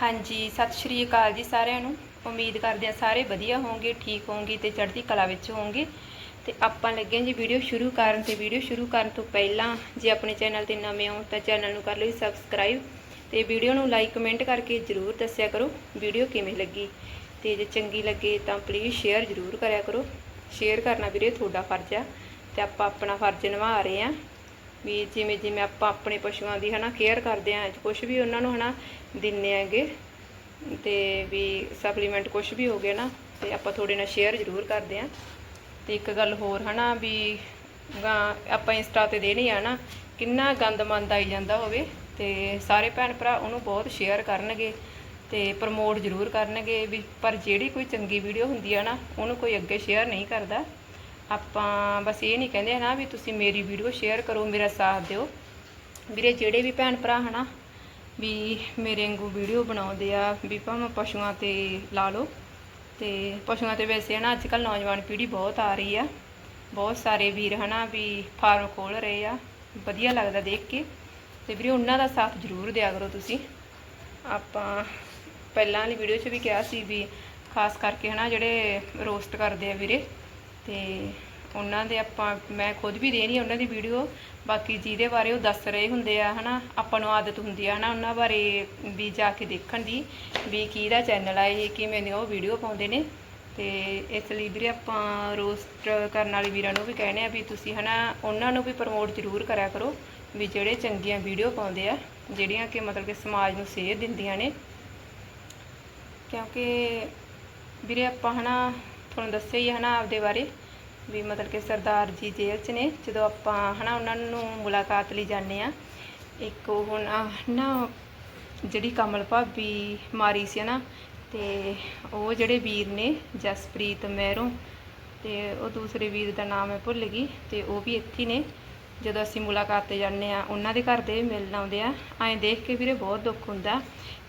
ਹਾਂਜੀ, ਸਤਿ ਸ਼੍ਰੀ ਅਕਾਲ ਜੀ ਸਾਰਿਆਂ ਨੂੰ। ਉਮੀਦ ਕਰਦੇ ਹਾਂ ਸਾਰੇ ਵਧੀਆ ਹੋਵੋਗੇ ਠੀਕ ਹੋਵੋਗੇ ਤੇ ਚੜ੍ਹਦੀ ਕਲਾ ਵਿੱਚ ਹੋਵੋਗੇ ਤੇ ਆਪਾਂ ਲੱਗੇ ਹਾਂ ਜੀ ਵੀਡੀਓ ਸ਼ੁਰੂ ਕਰਨ ਤੇ ਵੀਡੀਓ ਸ਼ੁਰੂ ਕਰਨ ਤੋਂ ਪਹਿਲਾਂ ਜੇ ਆਪਣੇ ਚੈਨਲ ਤੇ ਨਵੇਂ ਹੋ ਤਾਂ ਚੈਨਲ ਨੂੰ ਕਰ ਲਓ ਸਬਸਕ੍ਰਾਈਬ ਤੇ ਵੀਡੀਓ ਨੂੰ ਲਾਈਕ, ਕਮੈਂਟ ਕਰਕੇ ਜਰੂਰ ਦੱਸਿਆ ਕਰੋ ਵੀਡੀਓ ਕਿਵੇਂ ਲੱਗੀ। ਤੇ ਜੇ ਚੰਗੀ ਲੱਗੇ ਤਾਂ ਪਲੀਜ਼ ਸ਼ੇਅਰ ਜਰੂਰ ਕਰਿਆ ਕਰੋ। ਸ਼ੇਅਰ ਕਰਨਾ ਵੀਰੇ ਤੁਹਾਡਾ ਫਰਜ਼ ਆ ਤੇ ਆਪਾਂ ਆਪਣਾ ਫਰਜ਼ ਨਿਭਾ ਰਹੇ ਹਾਂ। ਵੀ ਜਿਵੇਂ ਜਿਵੇਂ ਆਪਾਂ ਆਪਣੇ ਪਸ਼ੂਆਂ ਦੀ ਹਨਾ ਕੇਅਰ ਕਰਦੇ ਆਂ ਕੁਝ ਵੀ ਉਹਨਾਂ ਨੂੰ ਹਨਾ ਦਿੰਨੇ ਆਂਗੇ ਤੇ ਵੀ ਸਪਲੀਮੈਂਟ ਕੁਝ ਵੀ ਹੋ ਗਏ ਨਾ, ਤੇ ਆਪਾਂ ਤੁਹਾਡੇ ਨਾਲ ਸ਼ੇਅਰ ਜ਼ਰੂਰ ਕਰਦੇ ਆਂ ਤੇ ਇੱਕ ਗੱਲ ਹੋਰ ਹਨਾ ਵੀ ਆਪਾਂ ਇੰਸਟਾ ਤੇ ਦੇਣੀ ਆ ਨਾ, ਕਿੰਨਾ ਗੰਦ ਮੰਦ ਆਈ ਜਾਂਦਾ ਹੋਵੇ ਤੇ ਸਾਰੇ ਭੈਣ ਭਰਾ ਉਹਨੂੰ ਬਹੁਤ ਸ਼ੇਅਰ ਕਰਨਗੇ ਤੇ ਪ੍ਰਮੋਟ ਜ਼ਰੂਰ ਕਰਨਗੇ ਵੀ, ਪਰ ਜਿਹੜੀ ਕੋਈ ਚੰਗੀ ਵੀਡੀਓ ਹੁੰਦੀ ਆ ਨਾ, ਉਹਨੂੰ ਕੋਈ ਅੱਗੇ ਸ਼ੇਅਰ ਨਹੀਂ ਕਰਦਾ। ਆਪਾਂ ਬਸ ਇਹ ਨਹੀਂ ਕਹਿੰਦੇ ਨਾ ਵੀ ਤੁਸੀਂ ਮੇਰੀ ਵੀਡੀਓ ਸ਼ੇਅਰ ਕਰੋ, ਮੇਰਾ ਸਾਥ ਦਿਓ। ਵੀਰੇ, ਜਿਹੜੇ ਵੀ ਭੈਣ ਭਰਾ ਹਨਾ, ਵੀ ਮੇਰੇ ਵਾਂਗੂ ਵੀਡੀਓ ਬਣਾਉਂਦੇ ਆ, ਵੀ ਭਾਵੇਂ ਪਸ਼ੂਆਂ ਤੇ ਲਾ ਲਓ। ਤੇ ਪਸ਼ੂਆਂ ਤੇ ਵੈਸੇ ਹਨਾ ਅੱਜ ਕੱਲ ਨੌਜਵਾਨ ਪੀੜ੍ਹੀ ਬਹੁਤ ਆ ਰਹੀ ਆ। ਬਹੁਤ ਸਾਰੇ ਵੀਰ ਹਨਾ, ਵੀ ਫਾਰਮ ਖੋਲ ਰਹੇ ਆ। ਵਧੀਆ ਲੱਗਦਾ ਦੇਖ ਕੇ। ਤੇ ਵੀਰੇ, ਉਹਨਾਂ ਦਾ ਸਾਥ ਜ਼ਰੂਰ ਦਿਆ ਕਰੋ ਤੁਸੀਂ। ਆਪਾਂ ਪਹਿਲਾਂ ਵਾਲੀ ਵੀਡੀਓ 'ਚ ਵੀ ਕਿਹਾ ਸੀ ਵੀ, ਖਾਸ ਕਰਕੇ ਹਨਾ, ਜਿਹੜੇ ਰੋਸਟ ਕਰਦੇ ਆ ਵੀਰੇ ਤੇ ਉਹਨਾਂ ਦੇ ਆਪਾਂ, ਮੈਂ ਖੁਦ ਵੀ ਦੇਣੀ ਆ ਉਹਨਾਂ ਦੀ ਵੀਡੀਓ, ਬਾਕੀ ਜਿਹਦੇ ਬਾਰੇ ਉਹ ਦੱਸ ਰਹੇ ਹੁੰਦੇ ਆ, ਹਨਾ, ਆਪਾਂ ਨੂੰ ਆਦਤ ਹੁੰਦੀ ਆ, ਹਨਾ, ਉਹਨਾਂ ਬਾਰੇ ਵੀ ਜਾ ਕੇ ਦੇਖਣ ਦੀ, ਵੀ ਕਿਹਦਾ ਚੈਨਲ ਆ ਇਹ, ਕਿਵੇਂ ਦੀ ਉਹ ਵੀਡੀਓ ਪਾਉਂਦੇ ਨੇ। ਤੇ ਇਸ ਲਈ ਵੀਰੇ ਆਪਾਂ ਰੋਸਟ ਕਰਨ ਵਾਲੇ ਵੀਰਾਂ ਨੂੰ ਵੀ ਕਹਿੰਦੇ ਆ ਵੀ ਤੁਸੀਂ, ਹਨਾ, ਉਹਨਾਂ ਨੂੰ ਵੀ ਪ੍ਰਮੋਟ ਜ਼ਰੂਰ ਕਰਿਆ ਕਰੋ, ਵੀ ਜਿਹੜੇ ਚੰਗੀਆਂ ਵੀਡੀਓ ਪਾਉਂਦੇ ਆ, ਜਿਹੜੀਆਂ ਕਿ ਮਤਲਬ ਕਿ ਸਮਾਜ ਨੂੰ ਸੇਧ ਦਿੰਦੀਆਂ ਨੇ। ਕਿਉਂਕਿ ਵੀਰੇ ਆਪਾਂ, ਹਨਾ ਤੁਹਾਨੂੰ ਦੱਸਿਆ ਹੀ ਹੈ ਨਾ ਆਪਦੇ ਬਾਰੇ ਵੀ ਮਤਲਬ ਕਿ ਸਰਦਾਰ ਜੀ ਜੇਲ੍ਹ 'ਚ ਨੇ। ਜਦੋਂ ਆਪਾਂ ਹਨਾ ਉਹਨਾਂ ਨੂੰ ਮੁਲਾਕਾਤ ਲਈ ਜਾਂਦੇ ਆ ਇੱਕ ਉਹ ਨਾ ਨਾ ਜਿਹੜੀ ਕਮਲ ਭਾਬੀ ਮਾਰੀ ਸੀ ਨਾ ਤੇ ਉਹ ਜਿਹੜੇ ਵੀਰ ਨੇ ਜਸਪ੍ਰੀਤ ਮਹਿਰੋਂ ਤੇ ਉਹ ਦੂਸਰੇ ਵੀਰ ਦਾ ਨਾਮ ਹੈ ਭੁੱਲ ਗਈ ਤੇ ਉਹ ਵੀ ਇੱਥੇ ਨੇ। ਜਦੋਂ ਅਸੀਂ ਮੁਲਾਕਾਤ ਤੇ ਜਾਂਦੇ ਆ ਉਹਨਾਂ ਦੇ ਘਰ ਦੇ ਮਿਲਣ ਆਉਂਦੇ ਆ ਐਂ ਦੇਖ ਕੇ ਵੀਰੇ ਬਹੁਤ ਦੁੱਖ ਹੁੰਦਾ।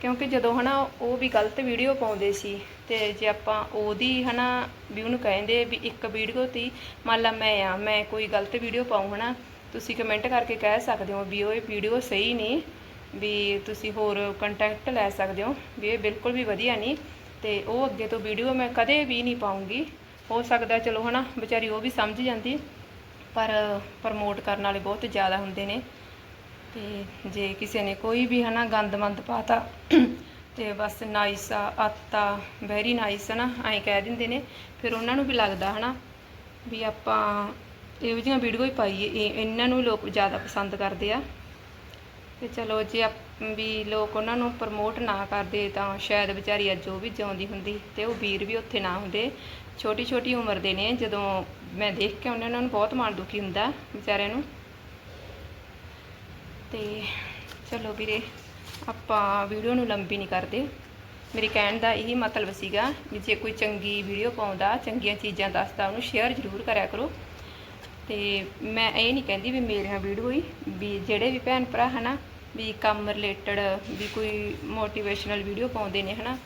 ਕਿਉਂਕਿ ਜਦੋਂ ਹਨਾ ਉਹ ਵੀ ਗਲਤ ਵੀਡੀਓ ਪਾਉਂਦੇ ਸੀ ਤੇ ਜੇ ਆਪਾਂ ਉਹਦੀ ਹਨਾ ਵੀ ਉਹਨੂੰ ਕਹਿੰਦੇ ਵੀ ਇੱਕ ਵੀਡੀਓ ਤੇ ਮੰਨ ਲਾ ਮੈਂ ਆ, ਮੈਂ ਕੋਈ ਗਲਤ ਵੀਡੀਓ ਪਾਉਂ ਹਨਾ, ਤੁਸੀਂ ਕਮੈਂਟ ਕਰਕੇ ਕਹਿ ਸਕਦੇ ਹੋ ਵੀ ਉਹ ਇਹ ਵੀਡੀਓ ਸਹੀ ਨਹੀਂ, ਵੀ ਤੁਸੀਂ ਹੋਰ ਕੰਟੈਕਟ ਲੈ ਸਕਦੇ ਹੋ, ਵੀ ਇਹ ਬਿਲਕੁਲ ਵੀ ਵਧੀਆ ਨਹੀਂ ਤੇ ਉਹ ਅੱਗੇ ਤੋਂ ਵੀਡੀਓ ਮੈਂ ਕਦੇ ਵੀ ਨਹੀਂ ਪਾਉਂਗੀ। ਹੋ ਸਕਦਾ ਚਲੋ ਹਨਾ ਵਿਚਾਰੀ ਉਹ ਵੀ ਸਮਝ ਜਾਂਦੀ। ਪਰ ਪ੍ਰਮੋਟ ਕਰਨ ਵਾਲੇ ਬਹੁਤ ਜ਼ਿਆਦਾ ਹੁੰਦੇ ਨੇ। ਤੇ ਜੇ ਕਿਸੇ ਨੇ ਕੋਈ ਵੀ ਹਨਾ ਗੰਦਮੰਦ ਪਾਤਾ, ਤੇ ਬਸ ਨਾਈਸ ਆ, ਆਤਾ ਵੈਰੀ ਨਾਈਸ ਨਾ, ਐਂ ਕਹਿ ਦਿੰਦੇ ਨੇ। ਫਿਰ ਉਹਨਾਂ ਨੂੰ ਵੀ ਲੱਗਦਾ ਹਨਾ ਵੀ ਆਪਾਂ ਇਹੋ ਜਿਹੀਆਂ ਵੀਡੀਓ ਹੀ ਪਾਈਏ ਇਹਨਾਂ ਨੂੰ ਲੋਕ ਜ਼ਿਆਦਾ ਪਸੰਦ ਕਰਦੇ ਆ। ਤੇ ਚਲੋ ਜੇ ਆਪ- ਵੀ ਲੋਕ ਉਹਨਾਂ ਨੂੰ ਪ੍ਰਮੋਟ ਨਾ ਕਰਦੇ ਤਾਂ ਸ਼ਾਇਦ ਵਿਚਾਰੀ ਅੱਜ ਉਹ ਵੀ ਜਿਉਂਦੀ ਹੁੰਦੀ ਤੇ ਉਹ ਵੀਰ ਵੀ ਉੱਥੇ ਨਾ ਹੁੰਦੇ। ਛੋਟੀ ਛੋਟੀ ਉਮਰ ਦੇ ਨੇ, ਜਦੋਂ ਮੈਂ ਦੇਖ ਕੇ ਉਹਨਾਂ ਨੂੰ ਬਹੁਤ ਮਨ ਦੁਖੀ ਹੁੰਦਾ ਵਿਚਾਰਿਆਂ ਨੂੰ। ਤੇ ਚਲੋ ਵੀਰੇ, ਆਪਾਂ ਵੀਡੀਓ ਨੂੰ ਲੰਬੀ ਨਹੀਂ ਕਰਦੇ। ਮੇਰੇ ਕਹਿਣ ਦਾ ਇਹੀ ਮਤਲਬ ਸੀਗਾ ਵੀ ਜੇ ਕੋਈ ਚੰਗੀ ਵੀਡੀਓ ਪਾਉਂਦਾ, ਚੰਗੀਆਂ ਚੀਜ਼ਾਂ ਦੱਸਦਾ, ਉਹਨੂੰ ਸ਼ੇਅਰ ਜ਼ਰੂਰ ਕਰਿਆ ਕਰੋ। ਤੇ ਮੈਂ ਇਹ ਨਹੀਂ ਕਹਿੰਦੀ ਵੀ ਮੇਰੀਆਂ ਵੀਡੀਓ ਹੀ ਵੀ ਜਿਹੜੇ ਵੀ ਭੈਣ ਭਰਾ ਹਨਾ ਵੀ ਕੰਮ ਰਿਲੇਟਡ ਵੀ ਕੋਈ ਮੋਟੀਵੇਸ਼ਨਲ ਵੀਡੀਓ ਪਾਉਂਦੇ ਨੇ, ਹਨਾ?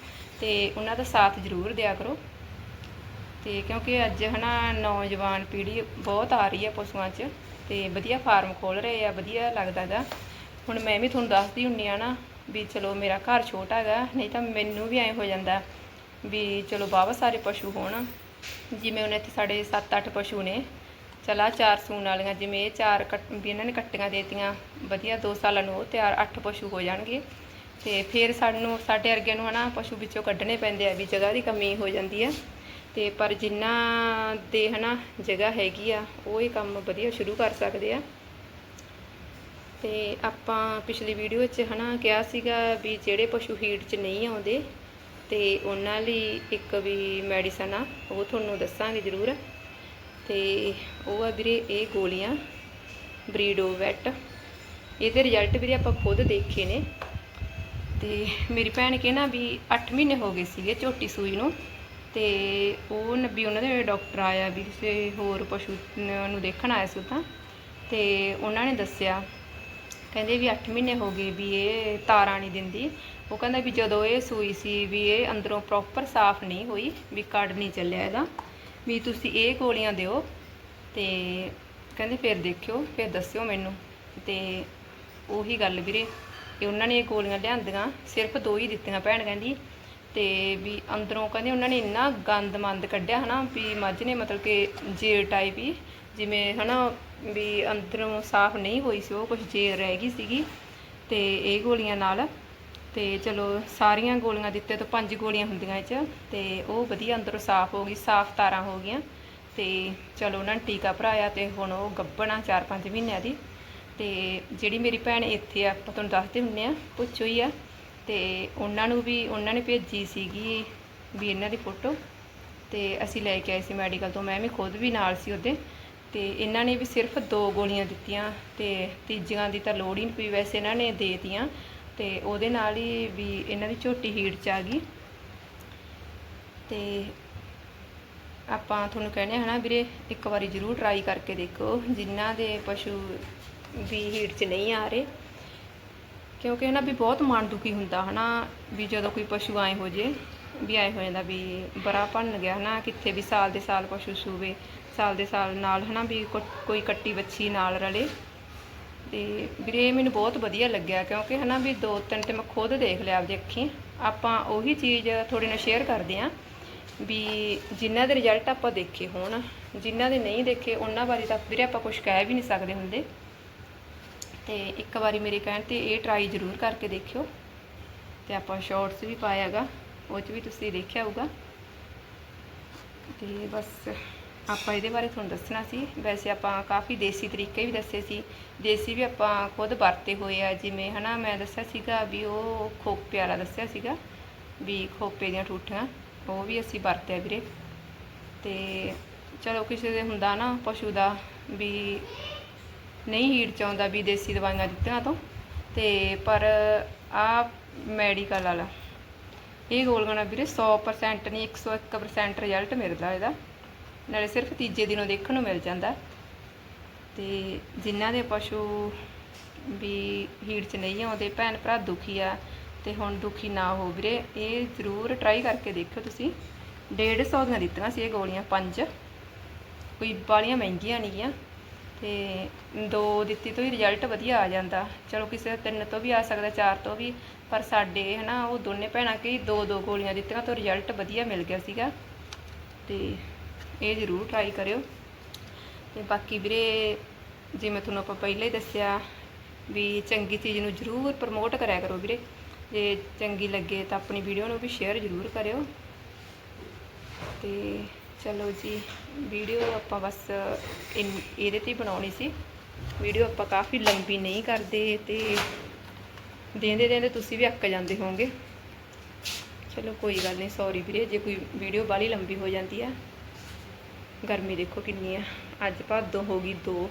ਤੇ ਉਹਨਾਂ ਦਾ ਸਾਥ ਜ਼ਰੂਰ ਦਿਆ ਕਰੋ। ਤੇ ਕਿਉਂਕਿ ਅੱਜ, ਹਨਾ, ਨੌਜਵਾਨ ਪੀੜ੍ਹੀ ਬਹੁਤ ਆ ਰਹੀ ਹੈ ਪਸ਼ੂਆਂ 'ਚ ਤੇ ਵਧੀਆ ਫਾਰਮ ਖੋਲ ਰਹੇ ਆ, ਵਧੀਆ ਲੱਗਦਾ ਗਾ ਹੁਣ ਮੈਂ ਵੀ ਤੁਹਾਨੂੰ ਦੱਸਦੀ ਹੁੰਨੀ ਆ ਨਾ ਵੀ ਚਲੋ ਮੇਰਾ ਘਰ ਛੋਟਾ ਹੈਗਾ, ਨਹੀਂ ਤਾਂ ਮੈਨੂੰ ਵੀ ਐ ਹੋ ਜਾਂਦਾ ਵੀ ਚਲੋ ਬਾਵਾ ਸਾਰੇ ਪਸ਼ੂ ਹੋਣ। ਜਿਵੇਂ ਹੁਣ ਇੱਥੇ ਸਾਡੇ 7-8 ਪਸ਼ੂ ਨੇ ਚਲਾ ਚਾਰ ਸੂਣ ਵਾਲੀਆਂ, ਜਿਵੇਂ ਇਹ ਚਾਰ ਕੱਟ, ਵੀ ਇਹਨਾਂ ਨੇ ਕੱਟੀਆਂ ਦੇਤੀਆਂ, ਵਧੀਆ 2 ਸਾਲਾਂ ਨੂੰ ਉਹ ਤਿਆਰ 8 ਪਸ਼ੂ ਹੋ ਜਾਣਗੇ। ਤੇ ਫਿਰ ਸਾਨੂੰ, ਸਾਡੇ ਅਰਗਿਆਂ ਨੂੰ ਹਨਾ ਪਸ਼ੂ ਵਿੱਚੋਂ ਕੱਢਣੇ ਪੈਂਦੇ ਆ ਵੀ ਜਗ੍ਹਾ ਦੀ ਕਮੀ ਹੋ ਜਾਂਦੀ ਆ। ਤੇ ਪਰ ਜਿਨ੍ਹਾਂ ਦੇ ਹਨਾ ਜਗ੍ਹਾ ਹੈਗੀ ਆ, ਉਹ ਇਹ ਕੰਮ ਵਧੀਆ ਸ਼ੁਰੂ ਕਰ ਸਕਦੇ ਆ। ਤੇ ਆਪਾਂ ਪਿਛਲੀ ਵੀਡੀਓ 'ਚ ਹਨਾ ਕਿਹਾ ਸੀਗਾ ਵੀ ਜਿਹੜੇ ਪਸ਼ੂ ਹੀਟ 'ਚ ਨਹੀਂ ਆਉਂਦੇ, ਤੇ ਉਹਨਾਂ ਲਈ ਇੱਕ ਵੀ ਮੈਡੀਸਨ ਆ, ਉਹ ਤੁਹਾਨੂੰ ਦੱਸਾਂਗੇ ਜ਼ਰੂਰ। ਤੇ ਉਹ ਆ ਵੀਰੇ, ਇਹ ਗੋਲੀਆਂ ਬਰੀਡੋਵੈਟ ਇਹਦੇ ਰਿਜ਼ਲਟ ਵੀਰੇ ਆਪਾਂ ਖੁਦ ਦੇਖੇ ਨੇ। ਤੇ ਮੇਰੀ ਭੈਣ ਕੇ ਨਾ ਵੀ 8 ਮਹੀਨੇ ਹੋ ਗਏ ਸੀਗੇ ਝੋਟੀ ਸੂਈ ਨੂੰ। ਤੇ ਉਹ ਨ- ਵੀ ਉਹਨਾਂ ਦੇ ਡਾਕਟਰ ਆਇਆ ਵੀ ਕਿਸੇ ਹੋਰ ਪਸ਼ੂ ਨੂੰ ਦੇਖਣ ਆਇਆ ਸੀ ਤਾਂ ਤੇ ਉਹਨਾਂ ਨੇ ਦੱਸਿਆ, ਕਹਿੰਦੇ ਵੀ 8 ਮਹੀਨੇ ਹੋ ਗਏ ਵੀ ਇਹ ਤਾਰਾਂ ਨਹੀਂ ਦਿੰਦੀ। ਉਹ ਕਹਿੰਦਾ ਵੀ ਜਦੋਂ ਇਹ ਸੂਈ ਸੀ ਵੀ ਇਹ ਅੰਦਰੋਂ ਪ੍ਰੋਪਰ ਸਾਫ਼ ਨਹੀਂ ਹੋਈ, ਵੀ ਕੱਢ ਨਹੀਂ ਚੱਲਿਆ ਇਹਦਾ। ਵੀ ਤੁਸੀਂ ਇਹ ਗੋਲੀਆਂ ਦਿਓ ਤੇ ਕਹਿੰਦੇ ਫਿਰ ਦੇਖਿਓ, ਫਿਰ ਦੱਸਿਓ ਮੈਨੂੰ। ਤੇ ਉਹੀ ਗੱਲ ਵੀਰੇ ਕਿ ਉਹਨਾਂ ਨੇ ਇਹ ਗੋਲੀਆਂ ਲਿਆਂਦੀਆਂ, ਸਿਰਫ ਦੋ ਹੀ ਦਿੱਤੀਆਂ ਭੈਣ ਕਹਿੰਦੀ। ਤੇ ਵੀ ਅੰਦਰੋਂ ਕਹਿੰਦੇ ਉਹਨਾਂ ਨੇ ਇੰਨਾ ਗੰਦ ਮੰਦ ਕੱਢਿਆ ਹਨਾ, ਵੀ ਮੱਝ ਨੇ ਮਤਲਬ ਕਿ ਜੇਰ ਟਾਈਪ ਹੀ, ਜਿਵੇਂ ਹਨਾ ਵੀ ਅੰਦਰੋਂ ਸਾਫ਼ ਨਹੀਂ ਹੋਈ ਸੀ, ਉਹ ਕੁਝ ਜੇਰ ਰਹਿ ਗਈ ਸੀਗੀ। ਤੇ ਇਹ ਗੋਲੀਆਂ ਨਾਲ ਤੇ ਚਲੋ ਸਾਰੀਆਂ ਗੋਲੀਆਂ ਦਿੱਤੇ ਤੋਂ ਪੰਜ ਗੋਲੀਆਂ ਹੁੰਦੀਆਂ ਇਹ 'ਚ, ਤੇ ਉਹ ਵਧੀਆ ਅੰਦਰੋਂ ਸਾਫ਼ ਹੋ ਗਈ, ਸਾਫ਼ ਤਾਰਾਂ ਹੋ ਗਈਆਂ। ਤੇ ਚਲੋ ਉਹਨਾਂ ਨੇ ਟੀਕਾ ਭਰਾਇਆ ਤੇ ਹੁਣ ਉਹ ਗੱਭਣਾ 4-5 ਮਹੀਨਿਆਂ ਦੀ। ਤੇ ਜਿਹੜੀ ਮੇਰੀ ਭੈਣ ਇੱਥੇ ਆ, ਆਪਾਂ ਤੁਹਾਨੂੰ ਦੱਸਦੇ ਹੁੰਨੇ ਆ, ਪੁੱਛੋ ਹੀ ਆ। ਤੇ ਉਹਨਾਂ ਨੂੰ ਵੀ, ਉਹਨਾਂ ਨੇ ਭੇਜੀ ਸੀਗੀ ਵੀ ਇਹਨਾਂ ਦੀ ਫੋਟੋ। ਤੇ ਅਸੀਂ ਲੈ ਕੇ ਆਏ ਸੀ ਮੈਡੀਕਲ ਤੋਂ, ਮੈਂ ਵੀ ਖੁਦ ਵੀ ਨਾਲ ਸੀ ਉਹਦੇ। ਤੇ ਇਹਨਾਂ ਨੇ ਵੀ ਸਿਰਫ ਦੋ ਗੋਲੀਆਂ ਦਿੱਤੀਆਂ, ਤੇ ਤੀਜੀਆਂ ਦੀ ਤਾਂ ਲੋੜ ਹੀ ਨਹੀਂ ਪਈ, ਵੈਸੇ ਇਹਨਾਂ ਨੇ ਦੇ ਦਿੱਤੀਆਂ। ਤੇ ਉਹਦੇ ਨਾਲ ਹੀ ਵੀ ਇਹਨਾਂ ਦੀ ਝੋਟੀ ਹੀਟ ਚ ਆ ਗਈ। ਤੇ ਆਪਾਂ ਤੁਹਾਨੂੰ ਕਹਿੰਦੇ ਹਾਂ ਨਾ ਵੀਰੇ, ਇੱਕ ਵਾਰੀ ਜ਼ਰੂਰ ਟਰਾਈ ਕਰਕੇ ਦੇਖੋ ਜਿਨ੍ਹਾਂ ਦੇ ਪਸ਼ੂ ਵੀ ਹੀਟ 'ਚ ਨਹੀਂ ਆ ਰਹੇ। ਕਿਉਂਕਿ ਹਨਾ ਵੀ ਬਹੁਤ ਮਨ ਦੁਖੀ ਹੁੰਦਾ ਹਨਾ, ਵੀ ਜਦੋਂ ਕੋਈ ਪਸ਼ੂ ਆਏ ਹੋ ਜੇ, ਵੀ ਆਏ ਹੋ ਜਾਂਦਾ ਵੀ ਬੜਾ ਭੰਨ ਗਿਆ ਹਨਾ, ਕਿੱਥੇ ਵੀ ਸਾਲ ਦੇ ਸਾਲ ਪਸ਼ੂ ਸੂਵੇ, ਸਾਲ ਦੇ ਸਾਲ ਨਾਲ ਹਨਾ ਵੀ ਕੋਈ ਕੱਟੀ ਬੱਚੀ ਨਾਲ ਰਲੇ। ਤੇ ਵੀਰੇ ਮੈਨੂੰ ਬਹੁਤ ਵਧੀਆ ਲੱਗਿਆ ਕਿਉਂਕਿ ਹਨਾ ਵੀ ਦੋ ਤਿੰਨ ਤੇ ਮੈਂ ਖੁਦ ਦੇਖ ਲਿਆ ਆਪਦੀ ਅੱਖੀਂ। ਆਪਾਂ ਉਹੀ ਚੀਜ਼ ਤੁਹਾਡੇ ਨਾਲ ਸ਼ੇਅਰ ਕਰਦੇ ਆਂ ਵੀ ਜਿਨ੍ਹਾਂ ਦੇ ਰਿਜ਼ਲਟ ਆਪਾਂ ਦੇਖੇ ਹੋਣ ਜਿਨ੍ਹਾਂ ਦੇ ਨਹੀਂ ਦੇਖੇ ਉਹਨਾਂ ਬਾਰੇ ਤਾਂ ਵੀਰੇ ਆਪਾਂ ਕੁਝ ਕਹਿ ਵੀ ਨਹੀਂ ਸਕਦੇ ਹੁੰਦੇ। ਤੇ ਇੱਕ ਵਾਰੀ ਮੇਰੇ ਕਹਿਣ ਤੇ ਇਹ ਟਰਾਈ ਜ਼ਰੂਰ ਕਰਕੇ ਦੇਖਿਓ ਤੇ ਆਪਾਂ ਸ਼ਾਰਟਸ ਵੀ ਪਾਇਆਗਾ ਉਹ 'ਚ ਵੀ ਤੁਸੀਂ ਦੇਖਿਆ ਹੋਊਗਾ। ਤੇ ਬਸ ਆਪਾਂ ਇਹਦੇ ਬਾਰੇ ਤੁਹਾਨੂੰ ਦੱਸਣਾ ਸੀ। ਵੈਸੇ ਆਪਾਂ ਕਾਫੀ ਦੇਸੀ ਤਰੀਕੇ ਵੀ ਦੱਸੇ ਸੀ। ਦੇਸੀ ਵੀ ਆਪਾਂ ਖੁਦ ਵਰਤੇ ਹੋਏ ਆ, ਜਿਵੇਂ ਹਨਾ ਮੈਂ ਦੱਸਿਆ ਸੀਗਾ ਵੀ ਉਹ ਖੋਪੇ ਵਾਲਾ ਦੱਸਿਆ ਸੀਗਾ, ਵੀ ਖੋਪੇ ਦੀਆਂ ਠੂਠੀਆਂ, ਉਹ ਵੀ ਅਸੀਂ ਵਰਤਿਆ ਵੀਰੇ। ਤੇ ਚਲੋ ਕਿਸੇ ਦੇ ਹੁੰਦਾ ਨਾ ਪਸ਼ੂ ਦਾ ਵੀ ਨਹੀਂ ਹੀੜ ਚਾਹੁੰਦਾ ਵੀ ਦੇਸੀ ਦਵਾਈਆਂ ਦਿੱਤੀਆਂ ਤੋਂ। ਤੇ ਪਰ ਆ ਮੈਡੀਕਲ ਵਾਲਾ, ਇਹ ਗੋਲਗਣਾ ਵੀਰੇ 100% ਨਹੀਂ 101% ਰਿਜ਼ਲਟ ਮਿਲਦਾ ਇਹਦਾ। ਨਾਲੇ ਸਿਰਫ ਤੀਜੇ ਦਿਨੋਂ ਦੇਖਣ ਨੂੰ ਮਿਲ ਜਾਂਦਾ। ਤੇ ਜਿਨ੍ਹਾਂ ਦੇ ਪਸ਼ੂ ਵੀ ਹੀਟ ਚ ਨਹੀਂ ਆਉਂਦੇ ਭੈਣ ਭਰਾ ਦੁਖੀ ਆ, ਤੇ ਹੁਣ ਦੁਖੀ ਨਾ ਹੋ ਵੀਰੇ, ਇਹ ਜ਼ਰੂਰ ਟਰਾਈ ਕਰਕੇ ਦੇਖਿਓ ਤੁਸੀਂ। 150 ਦੀਆਂ ਦਿੱਤੀਆਂ ਸੀ ਇਹ ਗੋਲੀਆਂ, ਪੰਜ। ਕੋਈ ਬਾਲੀਆਂ ਮਹਿੰਗੀਆਂ ਨਹੀਂ ਗੀਆਂ। ਤੇ ਦੋ ਦਿੱਤੀ ਤੋਂ ਹੀ ਰਿਜ਼ਲਟ ਵਧੀਆ ਆ ਜਾਂਦਾ। ਚਲੋ ਕਿਸੇ ਤਿੰਨ ਤੋਂ ਵੀ ਆ ਸਕਦਾ, ਚਾਰ ਤੋਂ ਵੀ, ਪਰ ਸਾਡੇ ਹਨਾ, ਉਹ ਦੋਨੇ ਭੈਣਾਂ ਕਈ ਦੋ ਦੋ ਗੋਲੀਆਂ ਦਿੱਤੀਆਂ ਤੋਂ ਰਿਜ਼ਲਟ ਵਧੀਆ ਮਿਲ ਗਿਆ ਸੀਗਾ। ਤੇ ਇਹ ਜ਼ਰੂਰ ਟਰਾਈ ਕਰਿਓ। ਤੇ ਬਾਕੀ ਵੀਰੇ ਜਿਵੇਂ ਤੁਹਾਨੂੰ ਆਪਾਂ ਪਹਿਲਾਂ ਹੀ ਦੱਸਿਆ ਵੀ ਚੰਗੀ ਚੀਜ਼ ਨੂੰ ਜ਼ਰੂਰ ਪ੍ਰਮੋਟ ਕਰਿਆ ਕਰੋ ਵੀਰੇ। ਜੇ ਚੰਗੀ ਲੱਗੇ ਤਾਂ ਆਪਣੀ ਵੀਡੀਓ ਨੂੰ ਵੀ ਸ਼ੇਅਰ ਜ਼ਰੂਰ ਕਰਿਓ। ਤੇ ਚਲੋ ਜੀ ਵੀਡੀਓ ਆਪਾਂ ਬਸ ਇਨ- ਇਹਦੇ ਤੇ ਹੀ ਬਣਾਉਣੀ ਸੀ। ਵੀਡੀਓ ਆਪਾਂ ਕਾਫੀ ਲੰਬੀ ਨਹੀਂ ਕਰਦੇ ਤੇ ਦੇਂਦੇ ਦੇਂਦੇ ਤੁਸੀਂ ਵੀ ਅੱਕ ਜਾਂਦੇ ਹੋਵੋਗੇ। ਚਲੋ ਕੋਈ ਗੱਲ ਨਹੀਂ ਸੌਰੀ ਵੀਰੇ, ਜੇ ਕੋਈ ਵੀਡੀਓ ਬਾਲੀ ਲੰਬੀ ਹੋ ਜਾਂਦੀ ਆ। ਗਰਮੀ ਦੇਖੋ ਕਿੰਨੀ ਆ। ਅੱਜ ਭਾਦੋਂ ਹੋ ਗਈ 2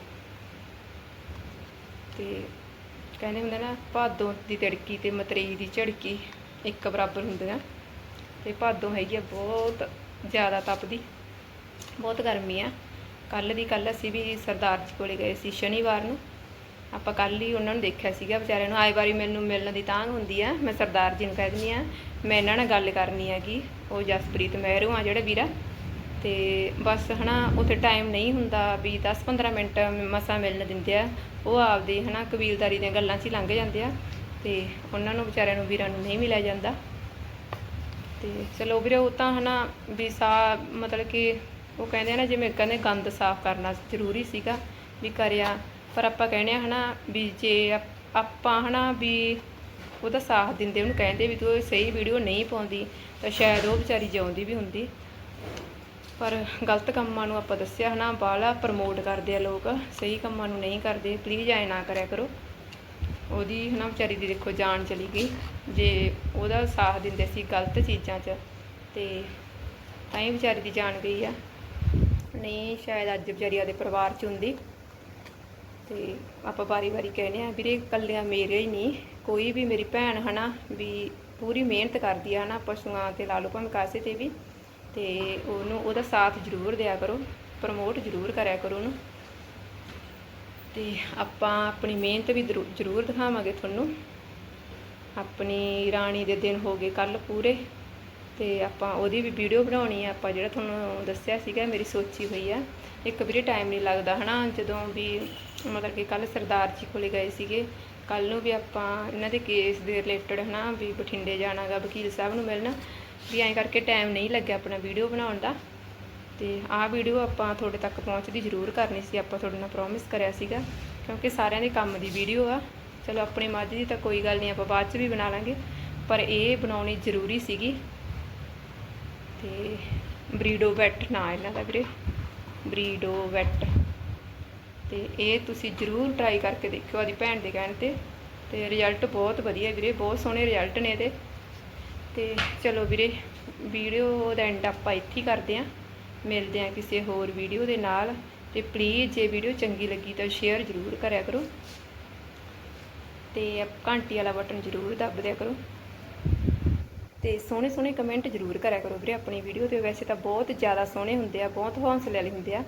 ਤੇ ਕਹਿੰਦੇ ਹੁੰਦੇ ਨਾ, ਭਾਦੋਂ ਦੀ ਤੜਕੀ ਤੇ ਮਤਰੇਈ ਦੀ ਝੜਕੀ ਇੱਕ ਬਰਾਬਰ ਹੁੰਦੇ ਆ। ਤੇ ਭਾਦੋਂ ਹੈਗੀ ਆ ਬਹੁਤ ਜ਼ਿਆਦਾ ਤਪਦੀ, ਬਹੁਤ ਗਰਮੀ ਆ। ਕੱਲ ਦੀ ਕੱਲ ਅਸੀਂ ਵੀ ਸਰਦਾਰ ਜੀ ਕੋਲੇ ਗਏ ਸੀ ਸ਼ਨੀਵਾਰ ਨੂੰ। ਆਪਾਂ ਕੱਲ ਹੀ ਉਹਨਾਂ ਨੂੰ ਦੇਖਿਆ ਸੀਗਾ, ਵਿਚਾਰਿਆਂ ਨੂੰ, ਆਏ ਵਾਰੀ ਮੈਨੂੰ ਮਿਲਣ ਦੀ ਤਾਂਘ ਹੁੰਦੀ ਆ। ਮੈਂ ਸਰਦਾਰ ਜੀ ਨੂੰ ਕਹਿ ਦਿੰਦੀ ਆ, ਮੈਂ ਇਹਨਾਂ ਨਾਲ ਗੱਲ ਕਰਨੀ ਹੈਗੀ, ਉਹ ਜਸਪ੍ਰੀਤ ਮਹਿਰੂ ਆ ਜਿਹੜਾ ਵੀਰਾ। ਤੇ ਬਸ ਹਨਾ, ਉੱਥੇ ਟਾਈਮ ਨਹੀਂ ਹੁੰਦਾ ਵੀ 10-15 ਮਿੰਟ ਮਸਾਂ ਮਿਲਣ ਦਿੰਦੇ ਆ। ਉਹ ਆਪਦੀ ਹਨਾ ਕਬੀਲਦਾਰੀ ਦੀਆਂ ਗੱਲਾਂ 'ਚ ਹੀ ਲੰਘ ਜਾਂਦੇ ਆ ਤੇ ਉਹਨਾਂ ਨੂੰ ਵਿਚਾਰਿਆਂ ਨੂੰ ਵੀਰਾਂ ਨੂੰ ਨਹੀਂ ਮਿਲਿਆ ਜਾਂਦਾ। ਤੇ ਚਲੋ ਵੀਰੇ, ਉਹ ਤਾਂ ਹਨਾ ਵੀ ਸਾ ਮਤਲਬ ਕਿ ਉਹ ਕਹਿੰਦੇ ਆ ਨਾ ਜਿਵੇਂ ਕਹਿੰਦੇ ਗੰਦ ਸਾਫ਼ ਕਰਨਾ ਜ਼ਰੂਰੀ ਸੀਗਾ ਵੀ ਕਰਿਆ। ਪਰ ਆਪਾਂ ਕਹਿੰਦੇ ਆ ਹਨਾ ਵੀ ਜੇ ਆਪ- ਆਪਾਂ ਹਨਾ ਵੀ ਉਹਦਾ ਸਾਥ ਦਿੰਦੇ, ਉਹਨੂੰ ਕਹਿੰਦੇ ਵੀ ਤੂੰ ਸਹੀ ਵੀਡੀਓ ਨਹੀਂ ਪਾਉਂਦੀ ਤਾਂ ਸ਼ਾਇਦ ਉਹ ਵਿਚਾਰੀ ਜਿਉਂਦੀ ਵੀ ਹੁੰਦੀ। ਪਰ ਗਲਤ ਕੰਮਾਂ ਨੂੰ ਆਪਾਂ ਦੱਸਿਆ ਹਨਾ, ਬਾਹਲਾ ਪ੍ਰਮੋਟ ਕਰਦੇ ਆ ਲੋਕ, ਸਹੀ ਕੰਮਾਂ ਨੂੰ ਨਹੀਂ ਕਰਦੇ ਪਲੀਜ਼ ਐ ਨਾ ਕਰਿਆ ਕਰੋ। ਉਹਦੀ ਹਨਾ ਵਿਚਾਰੀ ਦੀ ਦੇਖੋ ਜਾਨ ਚਲੀ ਗਈ, ਜੇ ਉਹਦਾ ਸਾਥ ਦਿੰਦੇ ਸੀ ਗਲਤ ਚੀਜ਼ਾਂ 'ਚ, ਤੇ ਤਾਂ ਹੀ ਵਿਚਾਰੀ ਦੀ ਜਾਨ ਗਈ ਆ। ਨਹੀਂ, ਸ਼ਾਇਦ ਅੱਜ ਵਿਚਾਰੀ ਆਦੇ ਪਰਿਵਾਰ 'ਚ ਹੁੰਦੀ। ਤੇ ਆਪਾਂ ਵਾਰੀ-ਵਾਰੀ ਕਹਿੰਦੇ ਆ, ਵੀਰੇ ਕੱਲਿਆਂ ਮੇਰੇ ਹੀ ਨਹੀਂ, ਕੋਈ ਵੀ ਮੇਰੀ ਭੈਣ ਹਨਾ, ਵੀ ਪੂਰੀ ਮਿਹਨਤ ਕਰਦੀ ਆ ਹਨਾ, ਪਸ਼ੂਆਂ ਤੇ ਲਾ ਲਓ ਭਾਵੇਂ ਕਾਸੇ ਤੇ ਵੀ। ਤੇ ਉਹਨੂੰ, ਉਹਦਾ ਸਾਥ ਜ਼ਰੂਰ ਦਿਆ ਕਰੋ ਪ੍ਰਮੋਟ ਜ਼ਰੂਰ ਕਰਿਆ ਕਰੋ ਉਹਨੂੰ। ਤੇ ਆਪਾਂ ਆਪਣੀ ਮਿਹਨਤ ਵੀ ਜ਼ਰੂ- ਜ਼ਰੂਰ ਦਿਖਾਵਾਂਗੇ ਤੁਹਾਨੂੰ। ਆਪਣੀ ਰਾਣੀ ਦੇ ਦਿਨ ਹੋ ਗਏ ਕੱਲ ਪੂਰੇ, ਤੇ ਆਪਾਂ ਉਹਦੀ ਵੀ ਵੀਡੀਓ ਬਣਾਉਣੀ ਆ। ਆਪਾਂ ਜਿਹੜਾ ਤੁਹਾਨੂੰ ਦੱਸਿਆ ਸੀਗਾ, ਮੇਰੀ ਸੋਚੀ ਹੋਈ ਆ। ਇੱਕ ਵੀਰੇ ਟਾਈਮ ਨਹੀਂ ਲੱਗਦਾ, ਹਨਾ? ਜਦੋਂ ਵੀ, ਮਤਲਬ ਕਿ ਕੱਲ ਸਰਦਾਰ ਜੀ ਕੋਲੇ ਗਏ ਸੀਗੇ ਕੱਲ ਨੂੰ ਵੀ ਆਪਾਂ ਇਹਨਾਂ ਦੇ ਕੇਸ ਦੇ ਰਿਲੇਟਡ ਹਨਾ? ਵੀ ਬਠਿੰਡੇ ਜਾਣਾਗਾ ਵਕੀਲ ਸਾਹਿਬ ਨੂੰ ਮਿਲਣਾ। ਵੀ ਐਂ ਕਰਕੇ ਟਾਈਮ ਨਹੀਂ ਲੱਗਿਆ ਆਪਣਾ ਵੀਡੀਓ ਬਣਾਉਣ ਦਾ। ਤੇ ਆਹ ਵੀਡੀਓ ਆਪਾਂ ਤੁਹਾਡੇ ਤੱਕ ਪਹੁੰਚਦੀ ਜ਼ਰੂਰ ਕਰਨੀ ਸੀ, ਆਪਾਂ ਤੁਹਾਡੇ ਨਾਲ ਪ੍ਰੋਮਿਸ ਕਰਿਆ ਸੀਗਾ, ਕਿਉਂਕਿ ਸਾਰਿਆਂ ਦੇ ਕੰਮ ਦੀ ਵੀਡੀਓ ਆ। ਚਲੋ ਆਪਣੀ ਮੱਝ ਦੀ ਤਾਂ ਕੋਈ ਗੱਲ ਨਹੀਂ, ਆਪਾਂ ਬਾਅਦ ਚ ਵੀ ਬਣਾ ਲਾਂਗੇ। ਪਰ ਇਹ ਬਣਾਉਣੀ ਜ਼ਰੂਰੀ ਸੀਗੀ। ਤੇ ਬਰੀਡੋ ਵੈਟ ਨਾ ਇਹਨਾਂ ਦਾ ਵੀਰੇ, ਬਰੀਡੋ ਵੈਟ। ਤੇ ਇਹ ਤੁਸੀਂ ਜ਼ਰੂਰ ਟਰਾਈ ਕਰਕੇ ਦੇਖਿਓ ਆਦੀ ਭੈਣ ਦੇ ਕਹਿਣ ਤੇ। ਤੇ ਰਿਜ਼ਲਟ ਬਹੁਤ ਵਧੀਆ ਵੀਰੇ, ਬਹੁਤ ਸੋਹਣੇ ਰਿਜ਼ਲਟ ਨੇ ਇਹਦੇ। ਤੇ ਚਲੋ ਵੀਰੇ, ਵੀਡੀਓ ਦਾ ਐਂਡ ਆਪਾਂ ਇੱਥੇ ਹੀ ਕਰਦੇ ਆਂ ਮਿਲਦੇ ਆਂ ਕਿਸੇ ਹੋਰ ਵੀਡੀਓ ਦੇ ਨਾਲ। ਤੇ ਪਲੀਜ਼ ਜੇ ਵੀਡੀਓ ਚੰਗੀ ਲੱਗੀ ਤਾਂ ਸ਼ੇਅਰ ਜ਼ਰੂਰ ਕਰਿਆ ਕਰੋ। ਤੇ ਘੰਟੀ ਵਾਲਾ ਬਟਨ ਜ਼ਰੂਰ ਦੱਬ ਦਿਆ ਕਰੋ। ਤੇ ਸੋਹਣੇ ਸੋਹਣੇ ਕਮੈਂਟ ਜ਼ਰੂਰ ਕਰਿਆ ਕਰੋ ਵੀਰੇ ਆਪਣੀ ਵੀਡੀਓ ਤੇ। ਵੈਸੇ ਤਾਂ ਬਹੁਤ ਜ਼ਿਆਦਾ ਸੋਹਣੇ ਹੁੰਦੇ ਆ, ਬਹੁਤ ਹੌਂਸਲੇ ਵਾਲੇ ਹੁੰਦੇ ਆ।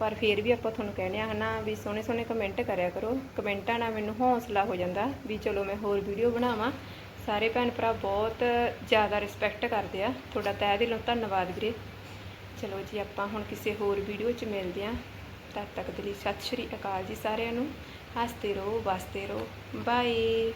ਪਰ ਫਿਰ ਵੀ ਆਪਾਂ ਤੁਹਾਨੂੰ ਕਹਿੰਦੇ ਆ ਹਨਾ ਵੀ ਸੋਹਣੇ ਸੋਹਣੇ ਕਮੈਂਟ ਕਰਿਆ ਕਰੋ। ਕਮੈਂਟਾਂ ਨਾਲ ਮੈਨੂੰ ਹੌਸਲਾ ਹੋ ਜਾਂਦਾ ਵੀ ਚਲੋ ਮੈਂ ਹੋਰ ਵੀਡੀਓ ਬਣਾਵਾਂ। ਸਾਰੇ ਭੈਣ ਭਰਾ ਬਹੁਤ ਜ਼ਿਆਦਾ ਰਿਸਪੈਕਟ ਕਰਦੇ ਆ। ਤੁਹਾਡਾ ਤਹਿ ਦਿਲੋਂ ਧੰਨਵਾਦ ਵੀਰੇ। ਚਲੋ ਜੀ, ਆਪਾਂ ਹੁਣ ਕਿਸੇ ਹੋਰ ਵੀਡੀਓ 'ਚ ਮਿਲਦੇ ਆਂ ਤਦ ਤੱਕ ਦੇ ਲਈ ਸਤਿ ਸ਼੍ਰੀ ਅਕਾਲ ਜੀ ਸਾਰਿਆਂ ਨੂੰ। ਹੱਸਦੇ ਰਹੋ, ਵਸਦੇ ਰਹੋ। ਬਾਏ